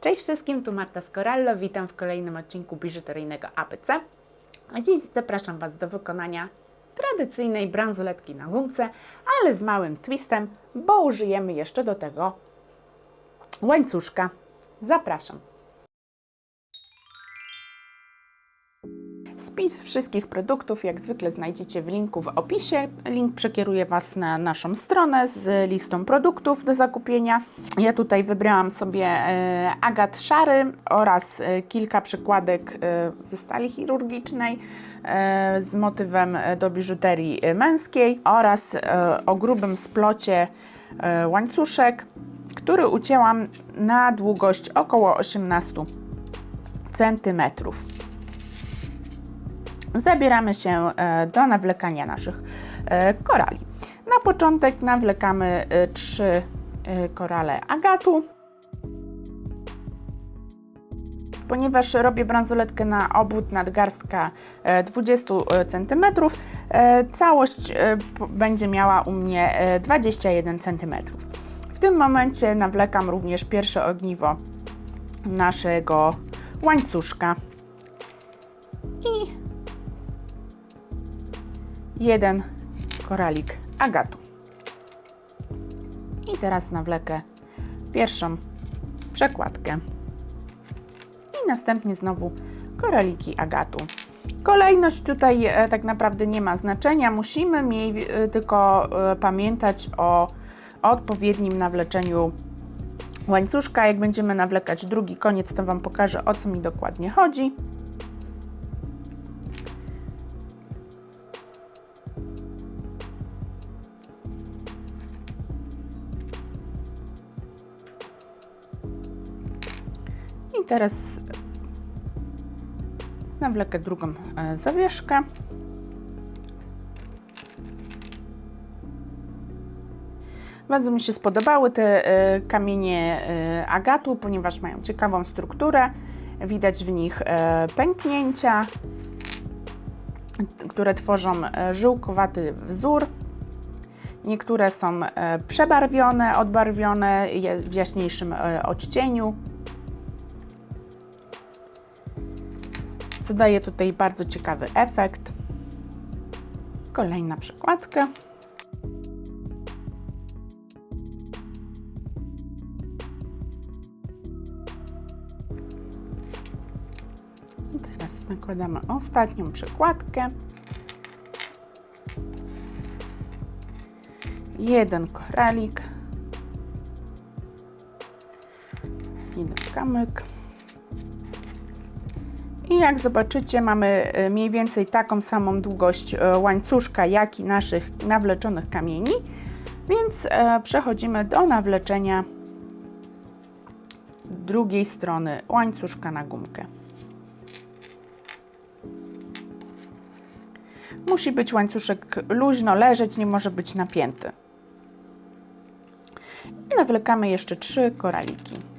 Cześć wszystkim, tu Marta Scorallo, witam w kolejnym odcinku biżuteryjnego APC. A dziś zapraszam Was do wykonania tradycyjnej bransoletki na gumce, ale z małym twistem, bo użyjemy jeszcze do tego łańcuszka. Zapraszam. Spis wszystkich produktów jak zwykle znajdziecie w linku w opisie. Link przekieruje Was na naszą stronę z listą produktów do zakupienia. Ja tutaj wybrałam sobie e, agat szary oraz e, kilka przykładek e, ze stali chirurgicznej z motywem do biżuterii męskiej oraz o grubym splocie łańcuszek, który ucięłam na długość około 18 centymetrów zabieramy się e, do nawlekania naszych e, korali. Na początek nawlekamy e, trzy korale agatu. Ponieważ robię bransoletkę na obwód nadgarstka e, 20 cm, całość będzie miała u mnie e, 21 cm. W tym momencie nawlekam również pierwsze ogniwo naszego łańcuszka i jeden koralik agatu. I teraz nawlekę pierwszą przekładkę. I następnie znowu koraliki agatu. Kolejność tutaj e, tak naprawdę nie ma znaczenia. Musimy mieć e, tylko e, pamiętać o odpowiednim nawleczeniu łańcuszka. Jak będziemy nawlekać drugi koniec, to Wam pokażę o co mi dokładnie chodzi. Teraz nawlekę drugą e, zawieszkę. Bardzo mi się spodobały te e, kamienie e, agatu, ponieważ mają ciekawą strukturę. Widać w nich pęknięcia, które tworzą żyłkowaty wzór. Niektóre są przebarwione, odbarwione w jaśniejszym odcieniu. Co daje tutaj bardzo ciekawy efekt. Kolejna przykładka. I teraz nakładamy ostatnią przykładkę. Jeden koralik. Jeden kamyk. I jak zobaczycie, mamy e, mniej więcej taką samą długość e, łańcuszka, jak i naszych nawleczonych kamieni, więc e, przechodzimy do nawleczenia drugiej strony łańcuszka na gumkę. Musi być łańcuszek luźno leżeć, nie może być napięty. I nawlekamy jeszcze trzy koraliki.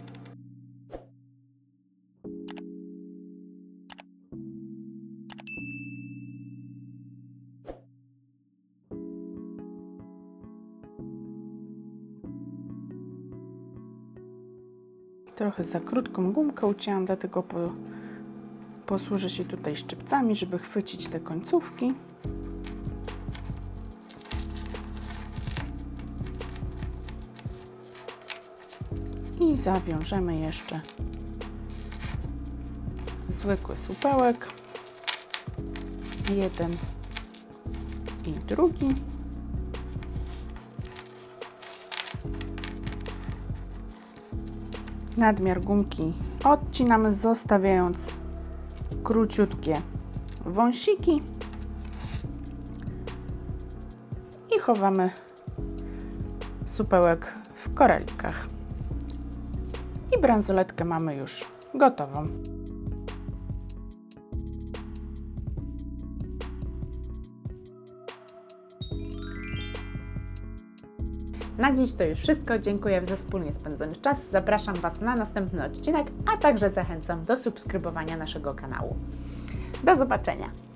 Trochę za krótką gumkę ucięłam, dlatego po, posłużę się tutaj szczypcami, żeby chwycić te końcówki. I zawiążemy jeszcze zwykły supełek. Jeden i drugi. Nadmiar gumki odcinamy, zostawiając króciutkie wąsiki i chowamy supełek w korelikach. I bransoletkę mamy już gotową. Na dziś to już wszystko. Dziękuję za wspólnie spędzony czas. Zapraszam Was na następny odcinek, a także zachęcam do subskrybowania naszego kanału. Do zobaczenia.